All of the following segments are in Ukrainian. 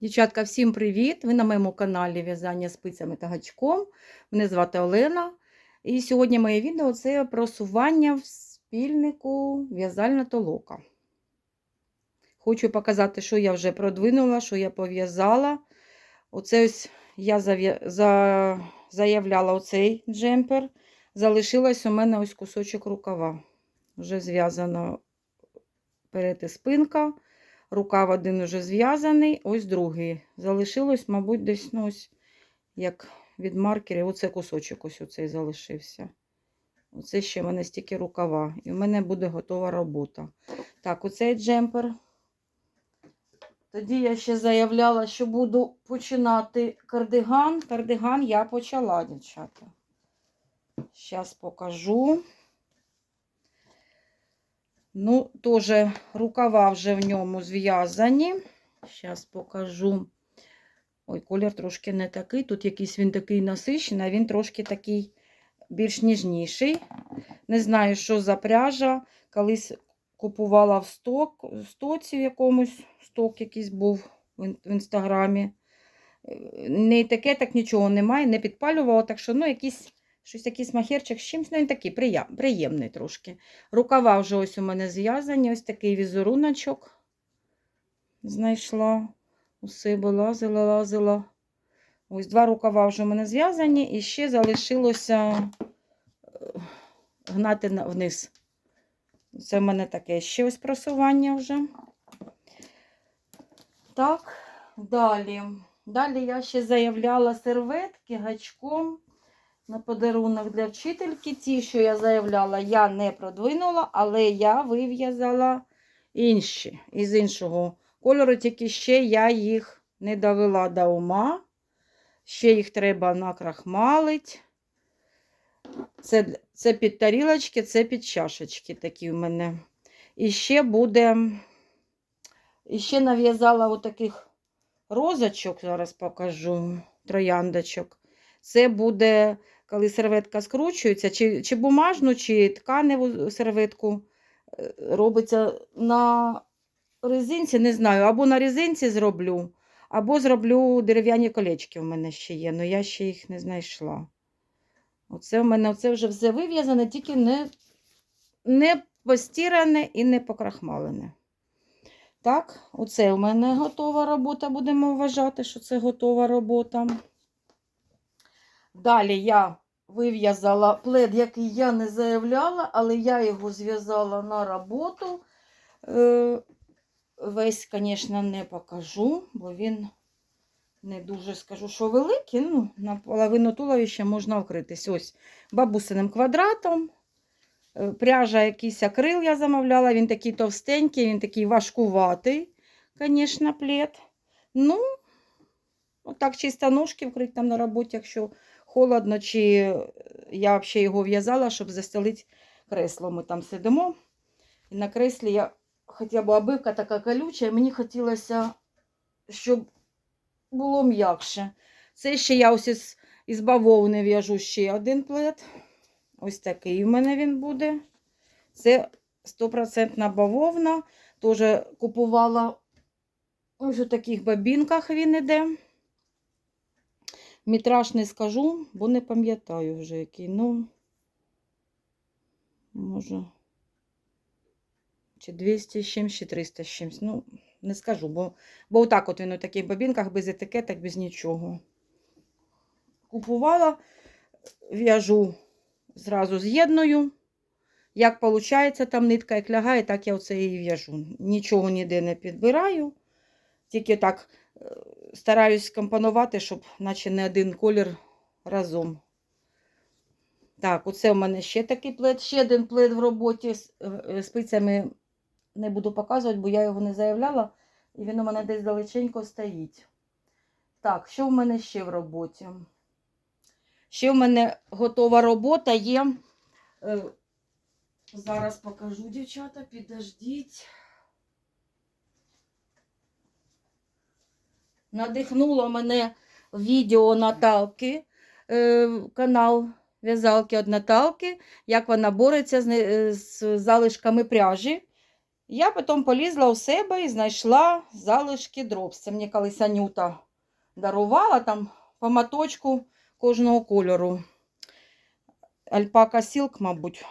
Дівчатка, всім привіт! Ви на моєму каналі В'язання спицями та гачком. Мене звати Олена. І сьогодні моє відео це просування в спільнику в'язальна толока. Хочу показати, що я вже продвинула, що я пов'язала. Оце ось я за... заявляла оцей джемпер. Залишилось у мене ось кусочок рукава. Вже зв'язано перед і спинка. Рукав один уже зв'язаний, ось другий. Залишилось, мабуть, десь ну, ось, як від маркерів, оце кусочок ось оцей залишився. Оце ще в мене стільки рукава. І в мене буде готова робота. Так, оцей джемпер. Тоді я ще заявляла, що буду починати кардиган. Кардиган я почала, дівчата. Зараз покажу. Ну, теж рукава вже в ньому зв'язані. Зараз покажу. Ой, колір трошки не такий. Тут якийсь він такий насичений, а він трошки такий більш ніжніший. Не знаю, що за пряжа. Колись купувала в сток, в стоці в якомусь сток якийсь був в інстаграмі. Е, Не таке, так нічого немає, не підпалювала, так що ну, якийсь, щось якийсь махерчик з чимось, ну він такий приєм- приємний трошки. Рукава вже ось у мене зв'язані, ось такий візеруночок знайшла. Усе лазила, лазила. Ось два рукава вже у мене зв'язані, і ще залишилося е, гнати вниз. Це в мене таке ще ось просування вже. Так, далі. Далі я ще заявляла серветки гачком на подарунок для вчительки. Ті, що я заявляла, я не продвинула, але я вив'язала інші із іншого кольору, тільки ще я їх не довела до ума. Ще їх треба накрахмалити. Це, це під тарілочки, це під чашечки такі в мене. І ще буде, і ще нав'язала отаких розочок, зараз покажу, трояндочок. Це буде, коли серветка скручується, чи, чи бумажну, чи тканеву серветку е, робиться на резинці, не знаю, або на резинці зроблю, або зроблю дерев'яні колечки в мене ще є, але я ще їх не знайшла. Оце в мене оце вже все вив'язане, тільки не, не постіране і не покрахмалене. Так, оце у мене готова робота, будемо вважати, що це готова робота. Далі я вив'язала плед, який я не заявляла, але я його зв'язала на роботу. Е, Весь, звісно, не покажу, бо він не дуже скажу, що великий. Ну, на половину туловища можна вкритись. Ось бабусиним квадратом. Е, Пряжа якийсь акрил я замовляла, він такий товстенький, він такий важкуватий, звісно, плед. Ну, отак чисто ножки вкрити там на роботі, якщо холодно, чи я взагалі його в'язала, щоб застелити кресло. Ми там сидимо. І на креслі я хоча б обивка така колюча, і мені хотілося, щоб було м'якше. Це ще я ось із, із бавовни в'яжу ще один плед. Ось такий в мене він буде. Це 100% бавовна. Теж купувала ось у таких бабінках він іде. Мітраж не скажу, бо не пам'ятаю вже який. Ну, може, чи 200 з чимсь, чи 300 з чимсь. Ну, не скажу, бо, бо отак от він у таких бабінках без етикеток, без нічого. Купувала, в'яжу зразу з'єдную. Як виходить, там нитка як лягає, так я оце і в'яжу. Нічого ніде не підбираю. Тільки так стараюсь компонувати, щоб наче не один колір разом. Так, оце у мене ще такий плед, ще один плед в роботі з е, спицями не буду показувати, бо я його не заявляла, і він у мене десь далеченько стоїть. Так, що в мене ще в роботі? Ще в мене готова робота є. Е, Зараз покажу, дівчата, підождіть. Надихнуло мене відео Наталки, е, канал в'язалки від Наталки, як вона бореться з, залишками пряжі. Я потім полізла у себе і знайшла залишки дропс. Це мені колись Анюта дарувала там по моточку кожного кольору. Альпака Сілк, мабуть.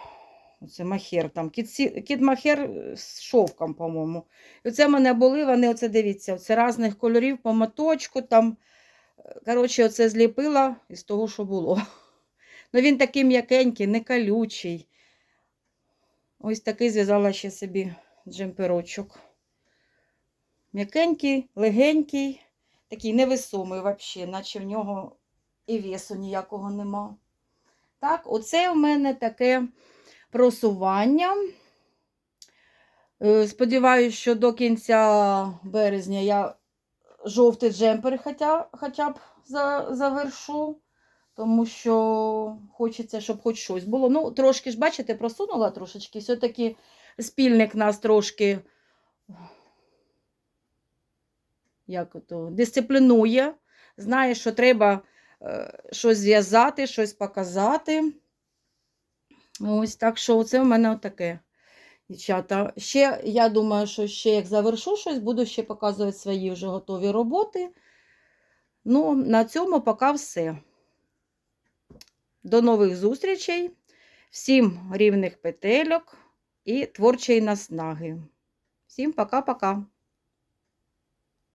Оце махер там. Кіт, кіт махер з шовком, по-моєму. Оце в мене були, вони, оце дивіться, оце різних кольорів по моточку. Там, е, коротше, оце зліпила із того, що було. Ну він такий м'якенький, не колючий. Ось такий зв'язала ще собі джемперочок. М'якенький, легенький, такий невесомий взагалі, наче в нього і весу ніякого нема. Так, оце в мене таке просування. Е, Сподіваюсь, що до кінця березня я жовтий джемпер хоча, хоча б завершу, тому що хочеться, щоб хоч щось було. Ну, трошки ж, бачите, просунула трошечки. Все-таки спільник нас трошки як ото, дисциплінує, знає, що треба е, щось зв'язати, щось показати. Ось так що це в мене таке. Дівчата, ще, я думаю, що ще як завершу щось, буду ще показувати свої вже готові роботи. Ну, на цьому поки все. До нових зустрічей. Всім рівних петельок і творчої наснаги. Всім пока-пока.